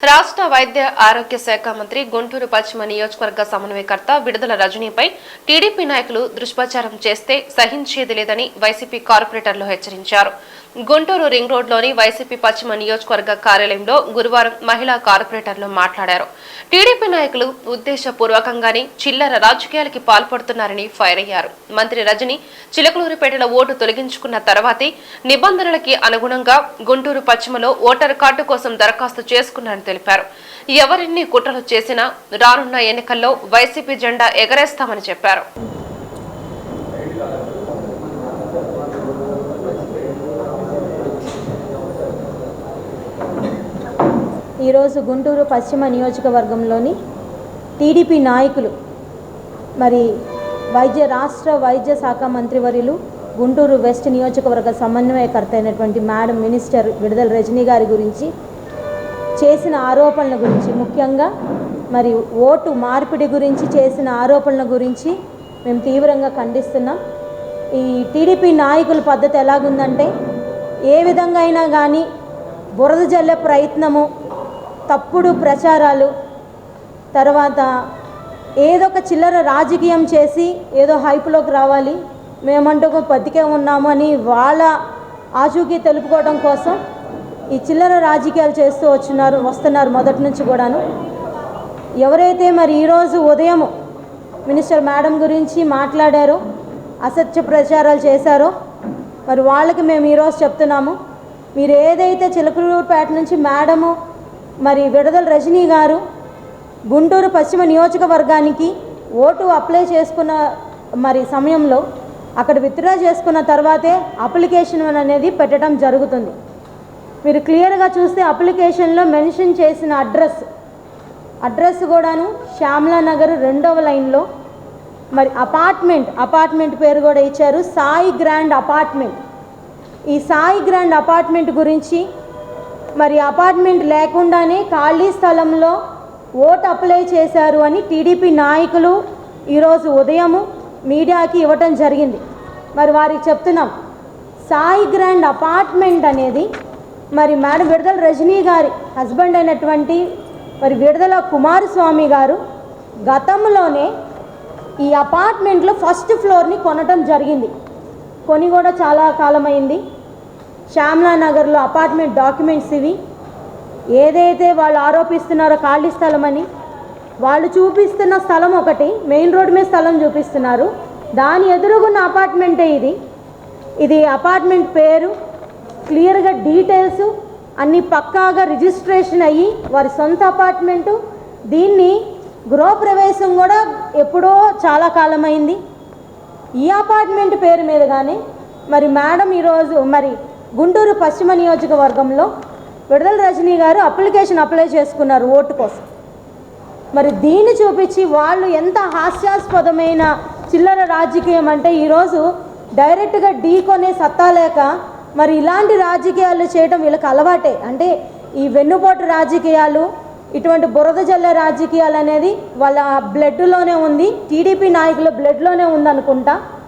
రాష్ట్ర వైద్య ఆరోగ్య శాఖ మంత్రి గుంటూరు పశ్చిమ నియోజకవర్గ సమన్వయకర్త విడుదల రజనీపై టీడీపీ నాయకులు దుష్ప్రచారం చేస్తే సహించేది లేదని వైసీపీ కార్పొరేటర్లు హెచ్చరించారు. గుంటూరు రింగ్ రోడ్లోని వైసీపీ పశ్చిమ నియోజకవర్గ కార్యాలయంలో గురువారం మహిళా కార్పొరేటర్లు మాట్లాడారు. టీడీపీ నాయకులు ఉద్దేశపూర్వకంగానే చిల్లర రాజకీయాలకి పాల్పడుతున్నారని ఫైర్ అయ్యారు. మంత్రి రజని చిలకలూరిపేటలో ఓటు తొలగించుకున్న తర్వాతే నిబంధనలకి అనుగుణంగా గుంటూరు పశ్చిమలో ఓటర్ కార్డు కోసం దరఖాస్తు చేసుకున్నారని తెలిపారు. ఎవరిన్ని కుట్రలు చేసినా రానున్న ఎన్నికల్లో వైసీపీ జెండా ఎగరేస్తామని చెప్పారు. ఈరోజు గుంటూరు పశ్చిమ నియోజకవర్గంలోని టీడీపీ నాయకులు మరి వైద్య రాష్ట్ర వైద్య శాఖ మంత్రివర్యులు గుంటూరు వెస్ట్ నియోజకవర్గ సమన్వయకర్త అయినటువంటి మేడం మినిస్టర్ విడుదల రజనీ గారి గురించి చేసిన ఆరోపణల గురించి ముఖ్యంగా మరి ఓటు మార్పిడి గురించి చేసిన ఆరోపణల గురించి మేము తీవ్రంగా ఖండిస్తున్నాం. ఈ టీడీపీ నాయకుల పద్ధతి ఎలాగుందంటే ఏ విధంగా అయినా కానీ బురద జల్లే ప్రయత్నము తప్పుడు ప్రచారాలు తర్వాత ఏదో ఒక చిల్లర రాజకీయం చేసి ఏదో హైపులోకి రావాలి మేమంటూ బతికే ఉన్నాము అని వాళ్ళ ఆచూకీ తెలుపుకోవడం కోసం ఈ చిల్లర రాజకీయాలు చేస్తూ వచ్చినారు వస్తున్నారు మొదటి నుంచి కూడాను. ఎవరైతే మరి ఈరోజు ఉదయం మినిస్టర్ మేడం గురించి మాట్లాడారో అసత్య ప్రచారాలు చేశారో మరి వాళ్ళకి మేము ఈరోజు చెప్తున్నాము మీరు ఏదైతే చిలకలూరుపేట నుంచి మేడము మరి విడుదల రజనీ గారు గుంటూరు పశ్చిమ నియోజకవర్గానికి ఓటు అప్లై చేసుకున్న మరి సమయంలో అక్కడ విత్డ్రా చేసుకున్న తర్వాతే అప్లికేషన్ అనేది పెట్టడం జరుగుతుంది. మీరు క్లియర్గా చూస్తే అప్లికేషన్లో మెన్షన్ చేసిన అడ్రస్ అడ్రస్ కూడాను శ్యామలా నగర్ రెండవ లైన్లో. మరి అపార్ట్మెంట్ అపార్ట్మెంట్ పేరు కూడా ఇచ్చారు సాయి గ్రాండ్ అపార్ట్మెంట్. ఈ సాయి గ్రాండ్ అపార్ట్మెంట్ గురించి మరి అపార్ట్మెంట్ లేకుండానే ఖాళీ స్థలంలో ఓట్ అప్లై చేశారు అని టీడీపీ నాయకులు ఈరోజు ఉదయము మీడియాకి ఇవ్వటం జరిగింది. మరి వారికి చెప్తున్నాం సాయి గ్రాండ్ అపార్ట్మెంట్ అనేది మరి మేడం విడుదల రజనీ గారి హస్బెండ్ అయినటువంటి మరి విడుదల కుమారస్వామి గారు గతంలోనే ఈ అపార్ట్మెంట్లో ఫస్ట్ ఫ్లోర్ని కొనటం జరిగింది. కొని కూడా చాలా కాలం అయింది శ్యామ్లా నగర్లో అపార్ట్మెంట్ డాక్యుమెంట్స్ ఇవి. ఏదైతే వాళ్ళు ఆరోపిస్తున్నారో ఖాళీ స్థలం అని వాళ్ళు చూపిస్తున్న స్థలం ఒకటి మెయిన్ రోడ్ మీద స్థలం చూపిస్తున్నారు. దాని ఎదురుగున్న అపార్ట్మెంటే ఇది. ఇది అపార్ట్మెంట్ పేరు క్లియర్గా డీటెయిల్స్ అన్ని పక్కాగా రిజిస్ట్రేషన్ అయ్యి వారి సొంత అపార్ట్మెంటు. దీన్ని గృహప్రవేశం కూడా ఎప్పుడో చాలా కాలమైంది. ఈ అపార్ట్మెంట్ పేరు మీద కానీ మరి మేడం ఈరోజు మరి గుంటూరు పశ్చిమ నియోజకవర్గంలో విడుదల రజనీ గారు అప్లికేషన్ అప్లై చేసుకున్నారు ఓటు కోసం. మరి దీన్ని చూపించి వాళ్ళు ఎంత హాస్యాస్పదమైన చిల్లర రాజకీయం అంటే ఈరోజు డైరెక్ట్గా ఢీ కొనే సత్తా లేక మరి ఇలాంటి రాజకీయాలు చేయడం వీళ్ళకి అలవాటే. అంటే ఈ వెన్నుపోటు రాజకీయాలు ఇటువంటి బురద జల్ల రాజకీయాలు అనేది వాళ్ళ బ్లడ్లోనే ఉంది టీడీపీ నాయకుల బ్లడ్లోనే ఉందనుకుంటా.